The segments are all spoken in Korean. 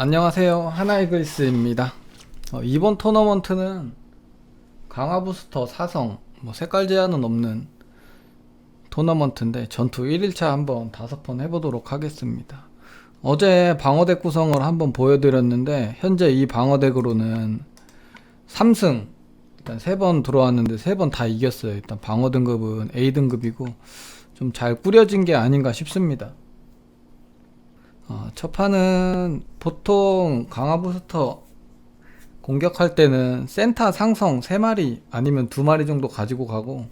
안녕하세요. 하나이글스입니다. 어, 이번 토너먼트는 강화 부스터 사성 뭐 색깔 제한은 없는 토너먼트인데 전투 1일차 한번 다섯 번 해보도록 하겠습니다. 어제 방어덱 구성을 한번 보여드렸는데 현재 이 방어덱으로는 3승 일단 세번 들어왔는데 세번다 이겼어요. 일단 방어 등급은 A 등급이고 좀 잘 꾸려진 게 아닌가 싶습니다 어, 첫 판은 보통 강화 부스터 공격할 때는 센터 상성 3마리 아니면 2마리 정도 가지고 가고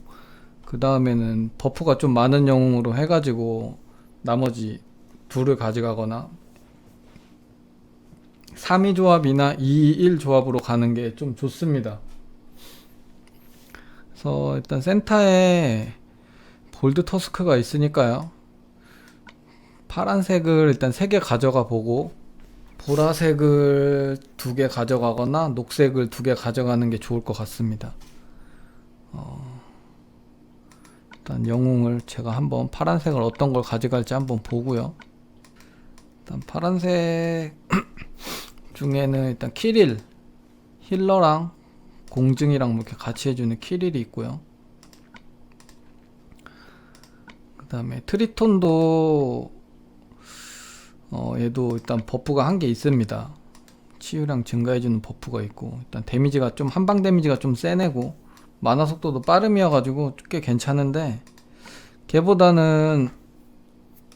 그 다음에는 버프가 좀 많은 영웅으로 해가지고 나머지 둘을 가져가거나 3위 조합이나 2, 1 조합으로 가는 게 좀 좋습니다. 그래서 일단 센터에 볼드 터스크가 있으니까요. 파란색을 일단 3개 가져가 보고 보라색을 2개 가져가거나 녹색을 2개 가져가는 게 좋을 것 같습니다. 어, 일단 영웅을 제가 한번 파란색을 어떤 걸 가져갈지 한번 보고요. 일단 파란색 중에는 일단 키릴 힐러랑 공증이랑 뭐 이렇게 같이 해주는 키릴이 있고요. 그 다음에 트리톤도 어, 얘도 일단 버프가 한 개 있습니다. 치유량 증가해주는 버프가 있고 일단 데미지가 좀 한방 데미지가 좀 세네고 만화 속도도 빠름이어가지고 꽤 괜찮은데 걔보다는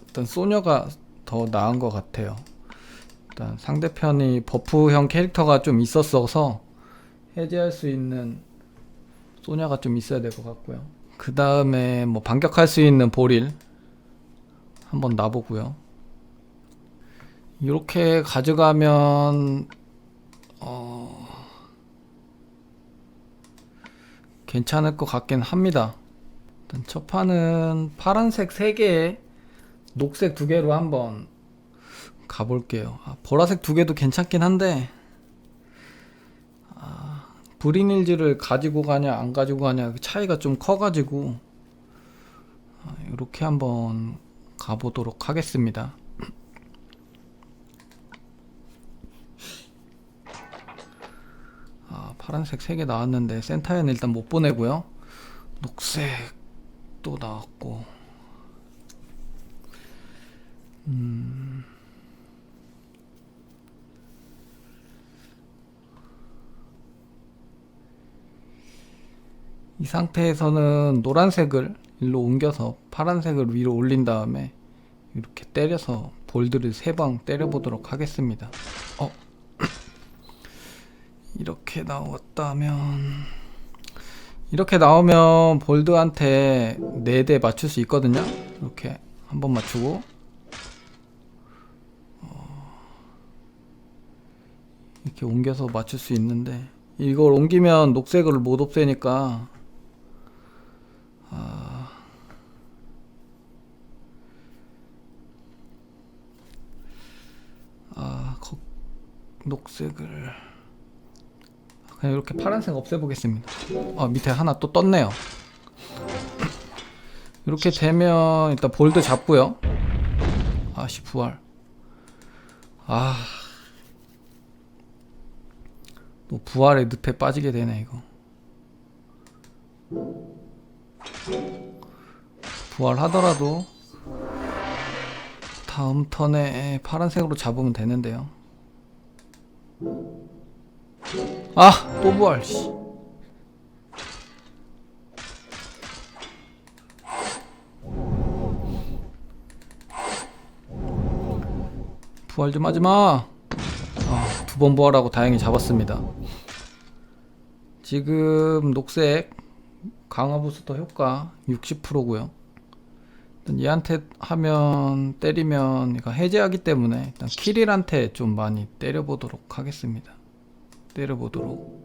일단 소녀가 더 나은 것 같아요. 일단 상대편이 버프형 캐릭터가 좀 있었어서 해제할 수 있는 소녀가 좀 있어야 될 것 같고요. 그 다음에 뭐 반격할 수 있는 보릴 한번 놔보고요. 이렇게 가져가면 어 괜찮을 것 같긴 합니다. 일단 첫 판은 파란색 3개에 녹색 2개로 한번 가볼게요. 아, 보라색 2개도 괜찮긴 한데 아, 브리닐즈를 가지고 가냐 안 가지고 가냐 그 차이가 좀 커가지고 아, 이렇게 한번 가보도록 하겠습니다. 아, 파란색 3개 나왔는데 센터에는 일단 못 보내고요. 녹색 또 나왔고. 음. 이 상태에서는 노란색을 일로 옮겨서 파란색을 위로 올린 다음에 이렇게 때려서 볼드를 세 방 때려보도록 하겠습니다. 어, 이렇게 나왔다면 이렇게 나오면 볼드한테 4대 맞출 수 있거든요? 이렇게 한 번 맞추고. 어, 이렇게 옮겨서 맞출 수 있는데 이걸 옮기면 녹색을 못 없애니까. 아, 아 거- 녹색을 그냥 이렇게 파란색 없애보겠습니다. 어, 밑에 하나 또 떴네요. 이렇게 되면 일단 볼드 잡고요. 아씨 부활. 아. 또 부활의 늪에 빠지게 되네 이거. 부활하더라도 다음 턴에 파란색으로 잡으면 되는데요. 아, 또 부활. 씨. 부활 좀 하지 마. 아, 두 번 부활하고 다행히 잡았습니다. 지금 녹색 강화 부스터 효과 60%고요. 일단 얘한테 하면 때리면 얘가 해제하기 때문에 일단 키릴한테 좀 많이 때려보도록 하겠습니다. 때려보도록.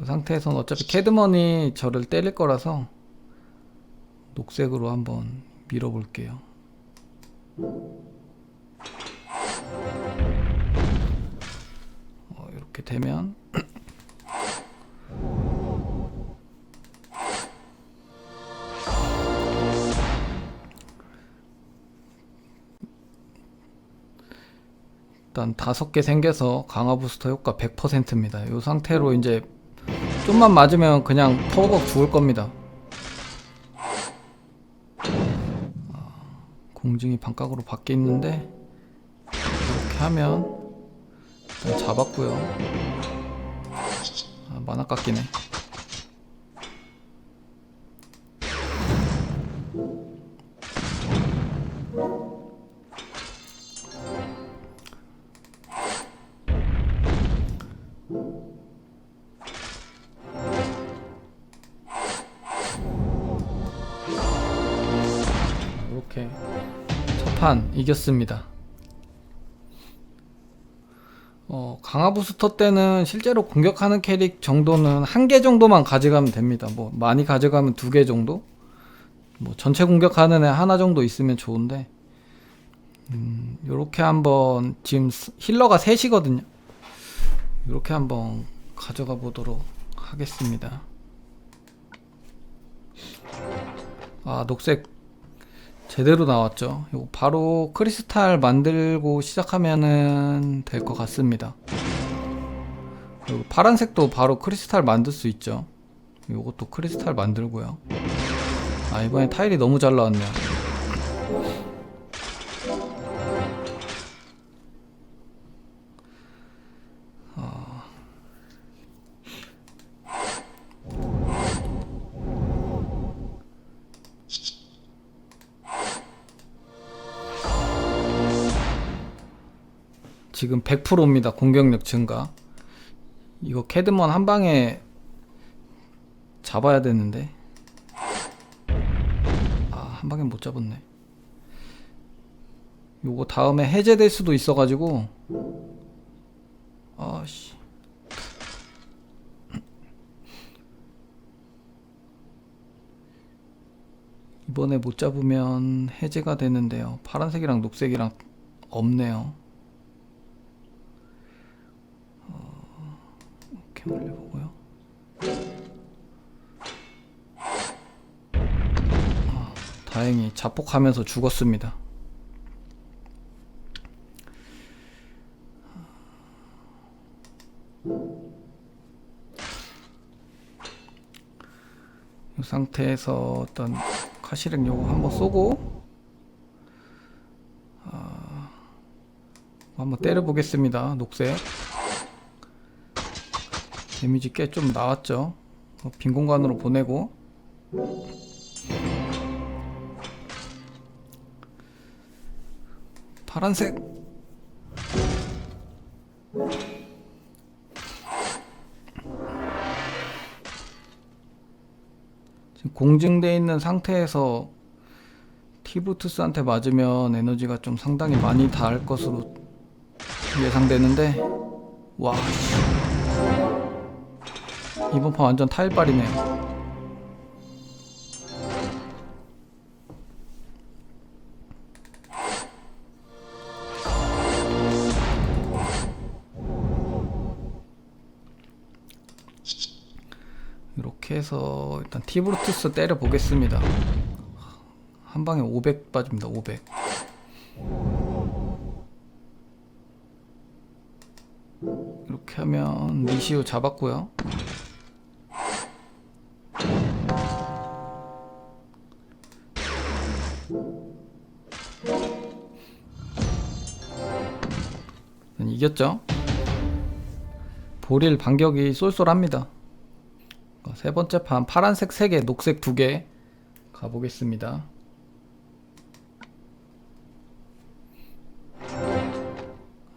이 상태에서는 어차피 캐드먼이 저를 때릴 거라서 녹색으로 한번 밀어볼게요. 어, 이렇게 되면 일단 다섯 개 생겨서 강화 부스터 효과 100%입니다. 이 상태로 이제 좀만 맞으면 그냥 퍼벅 죽을 겁니다. 아, 공중이 반각으로 바뀌어 있는데 이렇게 하면 잡았고요. 아, 만화 깎이네. 이겼습니다. 어, 강화 부스터 때는 실제로 공격하는 캐릭 정도는 한 개 정도만 가져가면 됩니다. 뭐 많이 가져가면 두 개 정도? 뭐 전체 공격하는 애 하나 정도 있으면 좋은데 음, 요렇게 한번 지금 스- 힐러가 셋이거든요. 요렇게 한번 가져가 보도록 하겠습니다. 아, 녹색 제대로 나왔죠. 이거 바로 크리스탈 만들고 시작하면은 될 것 같습니다. 그리고 파란색도 바로 크리스탈 만들 수 있죠. 요것도 크리스탈 만들고요. 아 이번에 타일이 너무 잘 나왔네요. 지금 100%입니다. 공격력 증가. 이거 캐드먼 한 방에 잡아야 되는데. 아, 한 방에 못 잡았네. 요거 다음에 해제될 수도 있어가지고. 아씨. 이번에 못 잡으면 해제가 되는데요. 파란색이랑 녹색이랑 없네요. 이렇게 올려보고요. 아, 다행히 자폭하면서 죽었습니다. 이 상태에서 어떤 카시렉 요거 한번 쏘고 아, 한번 때려 보겠습니다. 녹색. 데미지 꽤 좀 나왔죠. 어, 빈 공간으로 보내고 파란색 지금 공증돼 있는 상태에서 티브투스한테 맞으면 에너지가 좀 상당히 많이 닿을 것으로 예상되는데 와 씨. 이번 판 완전 타일빨이네요. 이렇게 해서 일단 티브루투스 때려 보겠습니다. 한 방에 500 빠집니다. 500. 이렇게 하면 리시우 잡았고요. 이겼죠? 보릴 반격이 쏠쏠합니다. 어, 세 번째 판 파란색 3개, 녹색 2개 가보겠습니다.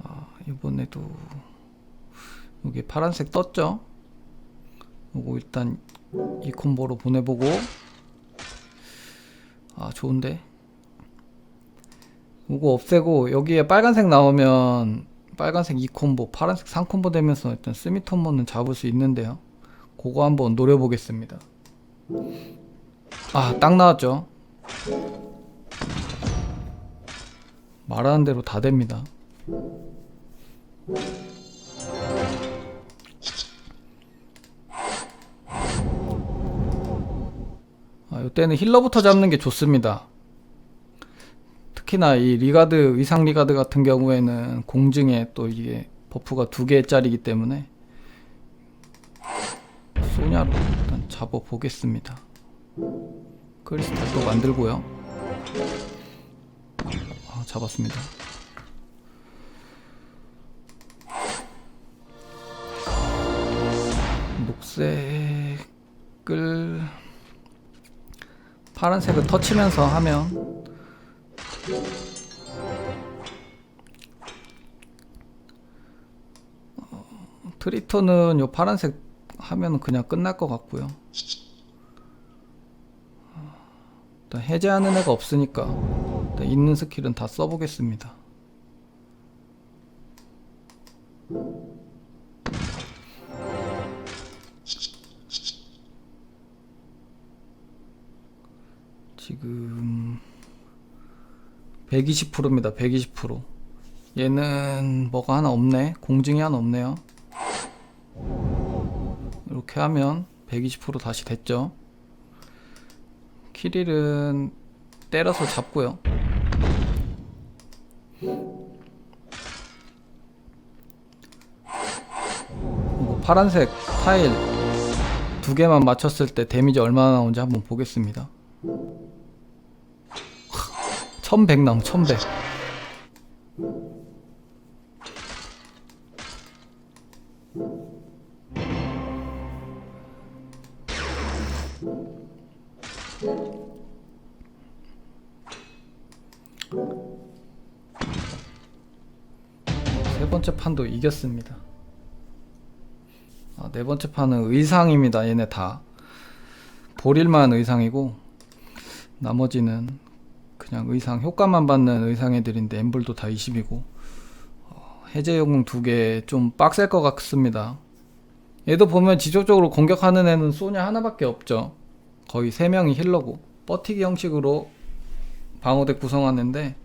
아, 이번에도 여기 파란색 떴죠? 요거 일단 이 콤보로 보내보고 아 좋은데 요거 없애고 여기에 빨간색 나오면 빨간색 2콤보 파란색 3콤보 되면서 일단 스미토모는 잡을 수 있는데요. 그거 한번 노려보겠습니다. 아 딱 나왔죠? 말하는 대로 다 됩니다. 아, 이때는 힐러부터 잡는 게 좋습니다. 특히나 이 리가드 의상 리가드 같은 경우에는 공증에 또 이게 버프가 두 개짜리이기 때문에 소냐로 일단 잡아 보겠습니다. 크리스탈도 만들고요. 아, 잡았습니다. 녹색을 파란색을 터치면서 하면 어, 트리터는 요 파란색 하면 그냥 끝날 것 같고요. 일단 해제하는 애가 없으니까 있는 스킬은 다 써보겠습니다. 지금 120%입니다. 120%. 얘는 뭐가 하나 없네. 공증이 하나 없네요. 이렇게 하면 120% 다시 됐죠. 키릴은 때려서 잡고요. 그리고 파란색 타일 두 개만 맞췄을 때 데미지 얼마나 나오는지 한번 보겠습니다. 1100 나옴 1100세 번째 판도 이겼습니다. 아, 네 번째 판은 의상입니다. 얘네 다 보릴만 의상이고 나머지는 그냥 의상 효과만 받는 의상 애들인데 엠블도 다 20이고 어, 해제 영웅 두 개 좀 빡셀 것 같습니다. 얘도 보면 지속적으로 공격하는 애는 소냐 하나밖에 없죠. 거의 세 명이 힐러고 버티기 형식으로 방어대 구성하는데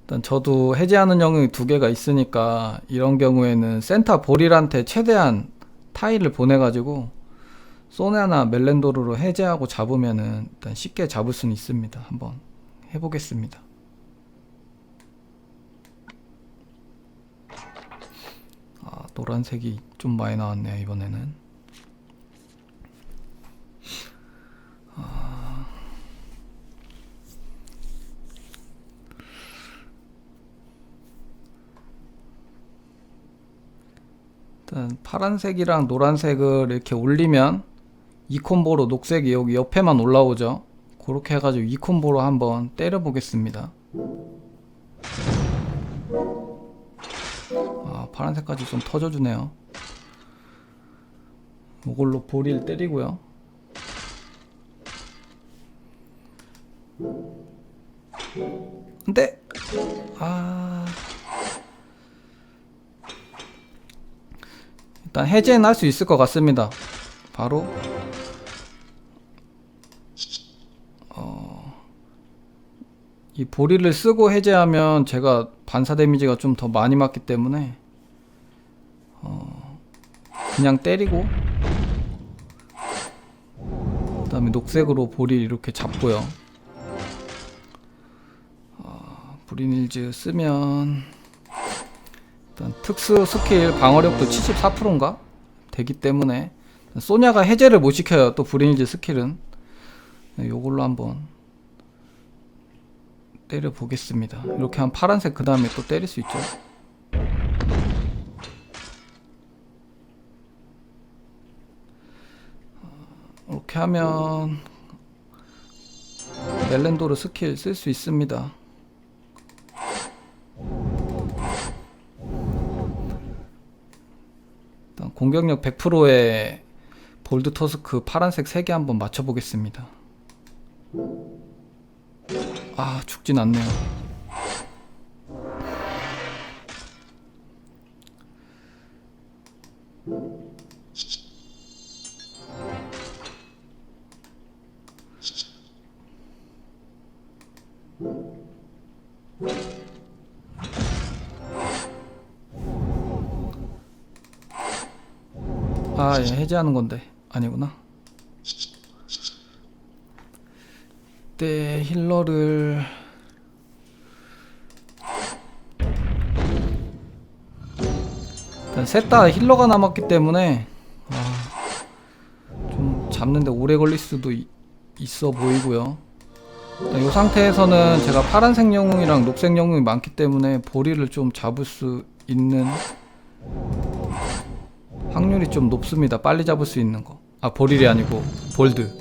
일단 저도 해제하는 영웅이 두 개가 있으니까 이런 경우에는 센터 보릴한테 최대한 타일을 보내가지고 소네나 멜렌도르로 해제하고 잡으면은 일단 쉽게 잡을 수는 있습니다. 한번 해보겠습니다. 아 노란색이 좀 많이 나왔네요 이번에는. 일단 파란색이랑 노란색을 이렇게 올리면 이 콤보로 녹색이 여기 옆에만 올라오죠. 그렇게 해가지고 이 콤보로 한번 때려 보겠습니다. 아 파란색까지 좀 터져주네요. 이걸로 보리를 때리고요. 근데 아 일단 해제는 할 수 있을 것 같습니다. 바로 이 보리를 쓰고 해제하면 제가 반사 데미지가 좀 더 많이 맞기 때문에 어, 그냥 때리고 그 다음에 녹색으로 보리 이렇게 잡고요. 어, 브리닐즈 쓰면 일단 특수 스킬 방어력도 74%인가 되기 때문에 소냐가 해제를 못 시켜요. 또 브리니즈 스킬은 네, 요걸로 한번 때려 보겠습니다. 이렇게 한 파란색 그 다음에 또 때릴 수 있죠. 어, 이렇게 하면 멜렌도르 스킬 쓸 수 있습니다. 일단 공격력 100%의 볼드 토스크 파란색 3개 한번 맞춰보겠습니다. 아, 죽진 않네요. 아, 예, 해제하는 건데. 아니구나. 이때 힐러를 일단 셋 다 힐러가 남았기 때문에 아, 좀 잡는데 오래 걸릴 수도 이- 있어 보이고요. 이 상태에서는 제가 파란색 영웅이랑 녹색 영웅이 많기 때문에 보리를 좀 잡을 수 있는 확률이 좀 높습니다. 빨리 잡을 수 있는 거. 아 보릴이 아니고 볼드.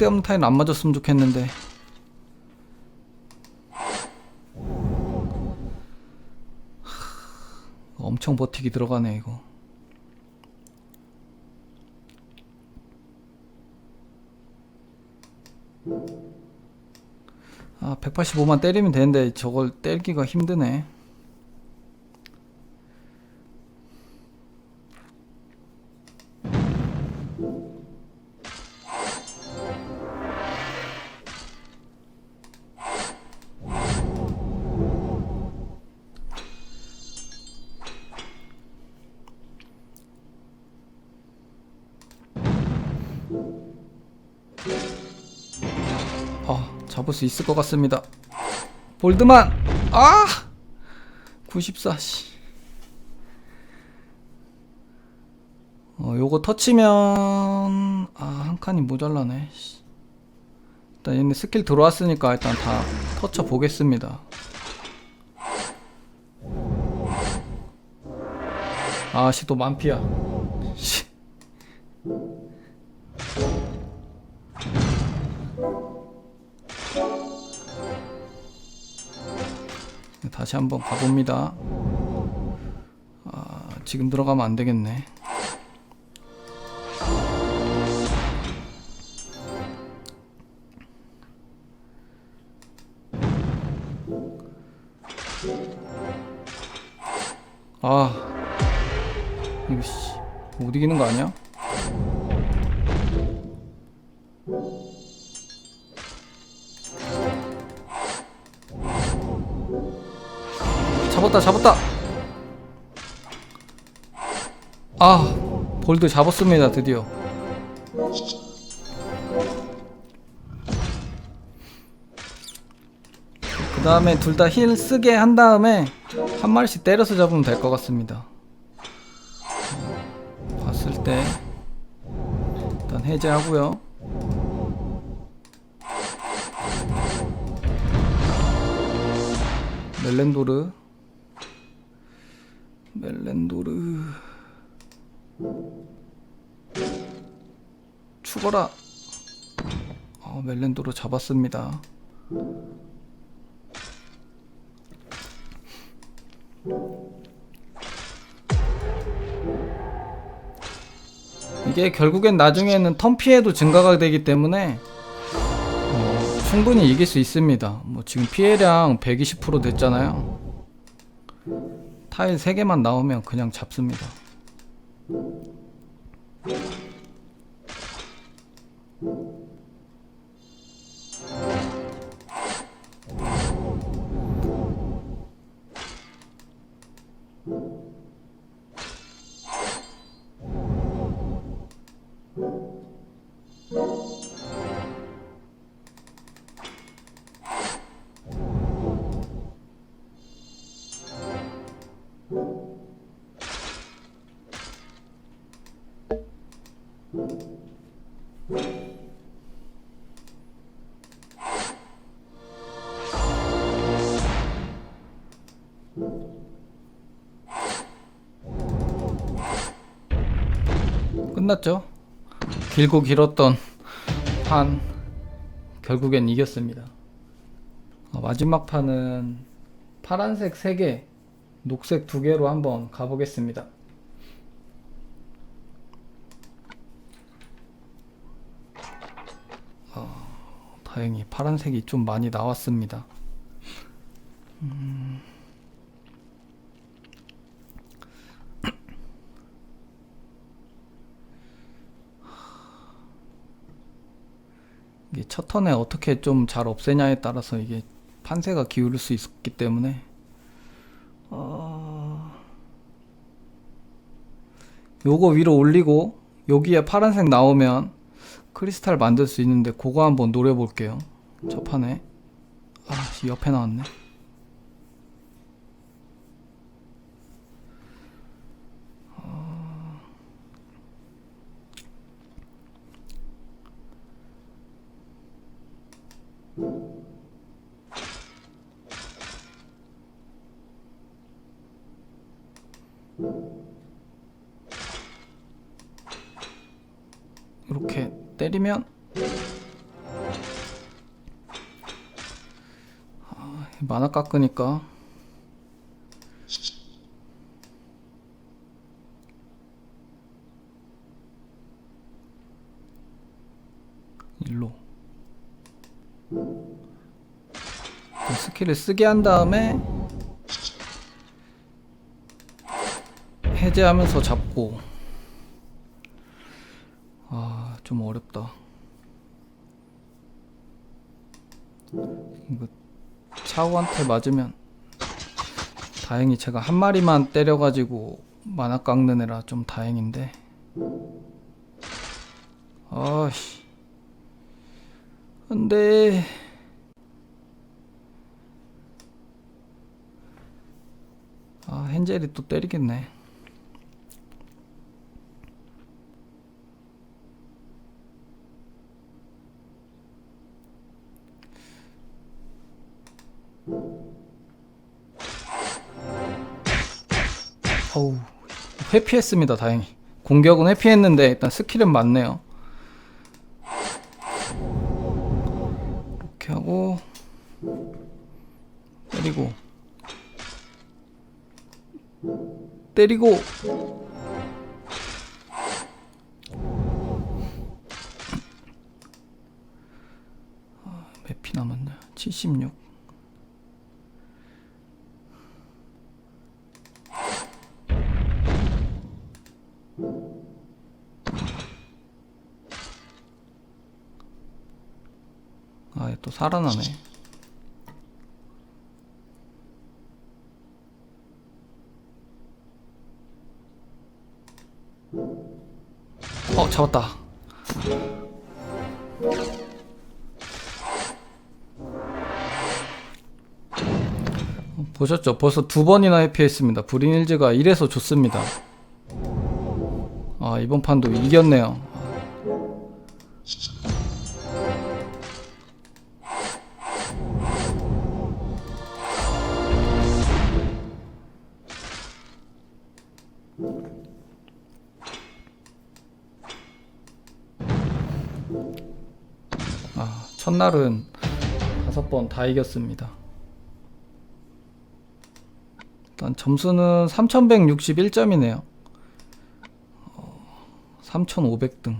쓸데없는 타임 안 맞았으면 좋겠는데. 엄청 버티기 들어가네 이거. 아 185만 때리면 되는데 저걸 때리기가 힘드네. 수 있을 것 같습니다. 볼드만! 아! 94, 씨. 어, 요거 터치면, 아, 한 칸이 모자라네. 씨. 일단 얘네 스킬 들어왔으니까 일단 다 터쳐 보겠습니다. 아, 씨, 또 만피야. 다시 한번 가봅니다. 아, 지금 들어가면 안 되겠네. 아, 이거 씨, 못 이기는 거 아니야? 잡았다 잡았다. 아 볼드 잡았습니다 드디어. 그 다음에 둘 다 힐 쓰게 한 다음에 한 마리씩 때려서 잡으면 될 것 같습니다. 어, 봤을 때 일단 해제하고요. 멜렌도르 멜렌도르 죽어라 어, 멜렌도르 잡았습니다 이게 결국엔 나중에는 턴 피해도 증가가 되기 때문에 어, 충분히 이길 수 있습니다. 뭐 지금 피해량 120% 됐잖아요. 타일 3개만 나오면 그냥 잡습니다. 끝났죠? 길고 길었던 판 결국엔 이겼습니다. 어, 마지막 판은 파란색 3개, 녹색 2개로 한번 가보겠습니다. 어, 다 다행히 파란색이 좀 많이 나왔습니다. 음. 첫 턴에 어떻게 좀 잘 없애냐에 따라서 이게 판세가 기울을 수 있기 때문에. 어... 요거 위로 올리고 여기에 파란색 나오면 크리스탈 만들 수 있는데 그거 한번 노려볼게요. 첫 판에. 아 씨, 옆에 나왔네 이렇게 때리면? 아, 만화 깎으니까. 일로. 그 스킬을 쓰게 한 다음에 해제하면서 잡고 아, 좀 어렵다. 이거 차우한테 맞으면 다행히 제가 한 마리만 때려가지고 만화 깎는 애라 좀 다행인데. 아씨. 안돼. 아, 헨젤이 또 때리겠네. 회피했습니다 다행히. 공격은 회피했는데 일단 스킬은 맞네요. 이렇게 하고 때리고. 때리고. 아, 몇피 남았냐 76 살아나네. 어, 잡았다. 어, 보셨죠? 벌써 두 번이나 회피했습니다. 브리닐즈가 이래서 좋습니다. 아, 이번 판도 이겼네요. 첫날은 다섯 번 다 이겼습니다. 일단 점수는 3161점이네요. 어, 3500등.